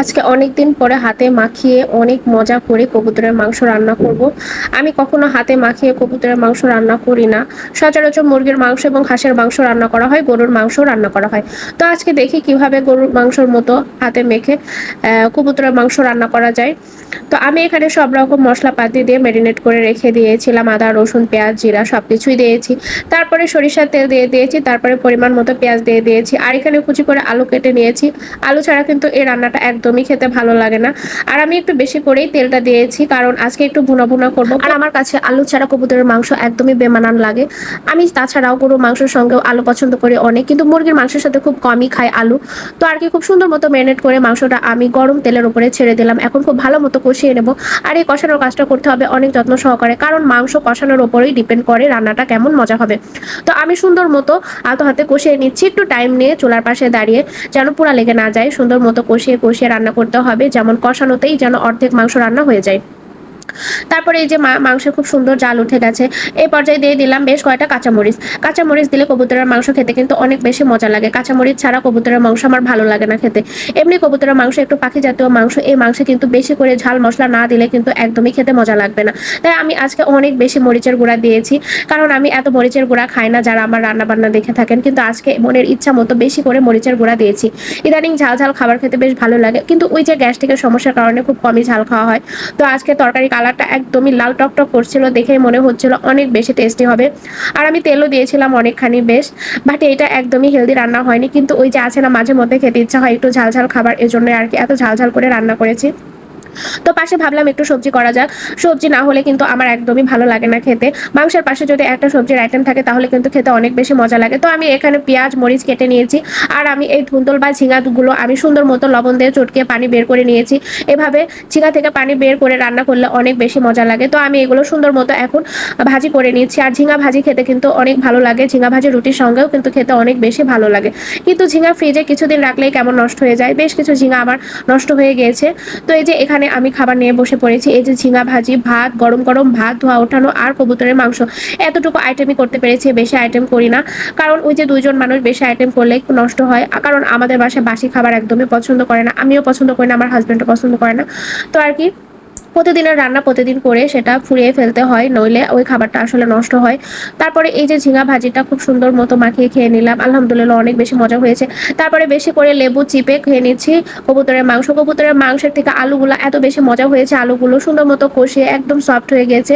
আজকে অনেক দিন পরে হাতে মাখিয়ে অনেক মজা করে কবুতরের মাংস রান্না করব। আমি কখনো হাতে মাখিয়ে কবুতরের মাংস রান্না করি না। সচরাচর মুরগির মাংস এবং হাঁসের মাংস রান্না করা হয়, গরুর মাংস রান্না করা হয়। তো আজকে দেখি কীভাবে গরুর মাংসর মতো হাতে মেখে কবুতরের মাংস রান্না করা যায়। তো আমি এখানে সব রকম মশলাপাতি দিয়ে ম্যারিনেট করে রেখে দিয়েছিলাম, আদা, রসুন, পেঁয়াজ, জিরা সব কিছুই দিয়েছি। তারপরে সরিষার তেল দিয়ে দিয়েছি, তারপরে পরিমাণ মতো পেঁয়াজ দিয়ে দিয়েছি। আর এখানে কুচি করে আলু কেটে নিয়েছি। আলু ছাড়া কিন্তু এই রান্নাটা একদমই খেতে ভালো লাগে না। আর আমি একটু বেশি করেই তেলটা দিয়েছি, কারণ আজকে একটু ভুনা ভুনা করব। আর আমার কাছে আলু ছাড়া কবুতরের মাংস একদমই বেমানান লাগে। আমি তাছাড়াও গরু মাংসের সঙ্গেও আলু পছন্দ করি অনেক, কিন্তু মুরগির মাংসের সাথে খুব কমই খাই আলু। তো আর কি খুব সুন্দর মতো ম্যারিনেট করে মাংসটা আমি গরম তেলের উপরে ছেড়ে দিলাম। এখন খুব ভালো মতো কষিয়ে নেব। আর এই কষানোর কাজটা করতে হবে অনেক যত্ন সহকারে, কারণ মাংস কষানোর ওপরেই ডিপেন্ড করে রান্নাটা কেমন মজা হবে। তো আমি সুন্দর মতো আলতো হাতে কষিয়ে নিচ্ছি, একটু টাইম নিয়ে চুলার পাশে দাঁড়িয়ে যেন পুরা লেগে না যায়। সুন্দর মতো কষিয়ে কষিয়ে রান্না করতে হবে যেমন কষানোতেই যেন অর্ধেক মাংস রান্না হয়ে যায়। তারপরে এই যে মাংসে খুব সুন্দর জাল উঠে গেছে। এই পর্যায়ে দিয়ে দিলাম বেশ কয়েকটা কাঁচামরিচ। কাঁচামরিচ দিলে কবুতরের মাংস খেতে কিন্তু অনেক বেশি মজা লাগে। কাঁচামরিচ ছাড়া কবুতরের মাংস আমার ভালো লাগে না খেতে। এমনি কবুতরের মাংস একটু পাখি জাতীয় মাংস, এই মাংসে কিন্তু বেশি করে ঝাল মশলা না দিলে কিন্তু একদমই খেতে মজা লাগবে না। তাই আমি আজকে অনেক বেশি মরিচের গুঁড়া দিয়েছি। কারণ আমি এত মরিচের গুঁড়া খাই না, যারা আমার রান্না বান্না দেখে থাকেন, কিন্তু আজকে মনের ইচ্ছা মতো বেশি করে মরিচের গুঁড়া দিয়েছি। ইদানিং ঝাল ঝাল খাবার খেতে বেশ ভালো লাগে। কিন্তু ওই যে গ্যাস্ট্রিকের সমস্যার কারণে খুব কমই ঝাল খাওয়া হয়। তো আজকে তরকারি কালারটা একদমই লাল টকটক করছিল, দেখে মনে হচ্ছিল অনেক বেশি টেস্টি হবে। আর আমি তেলও দিয়েছিলাম অনেকখানি বেশ বাট এটা একদমই হেলদি রান্না হয়নি। কিন্তু ওই যে আছে না মাঝে মধ্যে খেতে ইচ্ছা হয় একটু ঝালঝাল ঝাল খাবার এজন্য আর কি এত ঝালঝাল ঝাল করে রান্না করেছি। তো পাশে ভাবলাম একটু সবজি করা যাক। সবজি না হলে কিন্তু আমার একদমই ভালো লাগে না খেতে। মাংসের পাশে যদি একটা সবজির আইটেম থাকে, তাহলে কিন্তু খেতে অনেক বেশি মজা লাগে। তো আমি এখানে পেঁয়াজ, মরিচ কেটে নিয়েছি। আর আমি এই ধুন্দল বা ঝিঙাগুলো আমি সুন্দর মতো লবণ দিয়ে চটকে পানি বের করে নিয়েছি। এভাবে ঝিঙা থেকে পানি বের করে রান্না করলে অনেক বেশি মজা লাগে। তো আমি এগুলো সুন্দর মতো এখন ভাজি করে নিয়েছি আর ঝিঙা ভাজি খেতে কিন্তু অনেক ভালো লাগে। ঝিঙা ভাজি রুটির সঙ্গেও কিন্তু খেতে অনেক বেশি ভালো লাগে। কিন্তু ঝিঙা ফ্রিজে কিছুদিন রাখলেই কেমন নষ্ট হয়ে যায়। বেশ কিছু ঝিঙা আমার নষ্ট হয়ে গিয়েছে। তো এই যে এখানে আমি খাবার নিয়ে বসে পড়েছি। এই যে ঝিঙা ভাজি, ভাত, গরম গরম ভাত, ধোয়া ওঠানো আর কবুতরের মাংস। এতটুকু আইটেমই করতে পেরেছি, বেশি আইটেম করি না। কারণ ওই যে দুজন মানুষ বেশি আইটেম করলে নষ্ট হয়। কারণ আমাদের বাসায় বাসি খাবার একদমই পছন্দ করে না। আমিও পছন্দ করি না, আমার হাজব্যান্ডও পছন্দ করে না। তো আর কি প্রতিদিনের রান্না প্রতিদিন করে সেটা ফুরিয়ে ফেলতে হয়, নইলে ওই খাবারটা আসলে নষ্ট হয়। তারপরে এই যে ঝিঙা ভাজিটা খুব সুন্দর মতো মাখিয়ে খেয়ে নিলাম, আলহামদুলিল্লাহ অনেক বেশি মজা হয়েছে। তারপরে বেশি করে লেবু চিপে খেয়ে নিচ্ছি, কবুতরের মাংস। কবুতরের মাংসের থেকে আলুগুলো এত বেশি মজা হয়েছে, আলুগুলো সুন্দর মতো কষিয়ে একদম সফট হয়ে গেছে।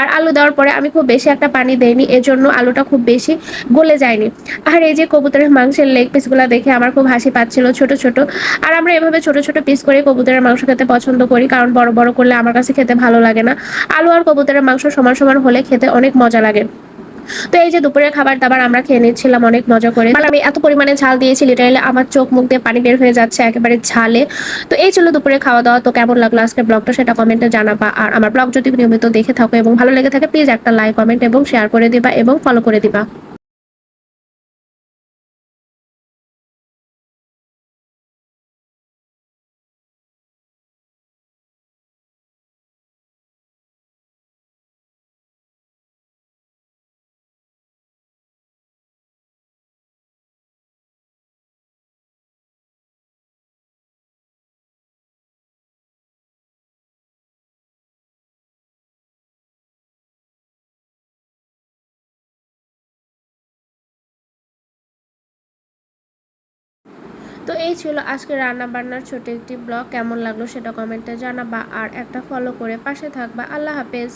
আর আলু দেওয়ার পরে আমি খুব বেশি একটা পানি দেইনি, এজন্য আলুটা খুব বেশি গলে যায়নি। আর এই যে কবুতরের মাংসের লেগ পিসগুলো দেখে আমার খুব হাসি পাচ্ছিল ছোট ছোট। আর আমরা এভাবে ছোট ছোট পিস করে কবুতরের মাংস খেতে পছন্দ করি, কারণ বড় বড় করলে আমার কাছে খেতে ভালো লাগে না। আলু আর কবুতরের মাংস সমান সমান হলে খেতে অনেক মজা লাগে। তো এই যে দুপুরের খাবার দাবার আমরা খেয়ে নিচ্ছিলাম, অনেক মজা করে। মানে আমি এত পরিমাণে ঝাল দিয়েছি লিটারালি আমার চোখ মুখ দিয়ে পানি বের হয়ে যাচ্ছে একেবারে ঝালে। তো এই ছিল দুপুরে খাওয়া দাওয়া। তো কেমন লাগল আজকে ব্লগটা সেটা কমেন্টে জানাবা। আর আমার ব্লগ যদি নিয়মিত দেখে থাকো এবং ভালো লেগে থাকে প্লিজ একটা লাইক কমেন্ট এবং শেয়ার করে দিবা এবং ফলো করে দিবা। তো এই ছিল আজকে রান্না বান্নার ছোট একটি ব্লগ। কেমন লাগল সেটা কমেন্টে জানাবা আর একটা ফলো করে পাশে থাকবা। আল্লাহ হাফেজ।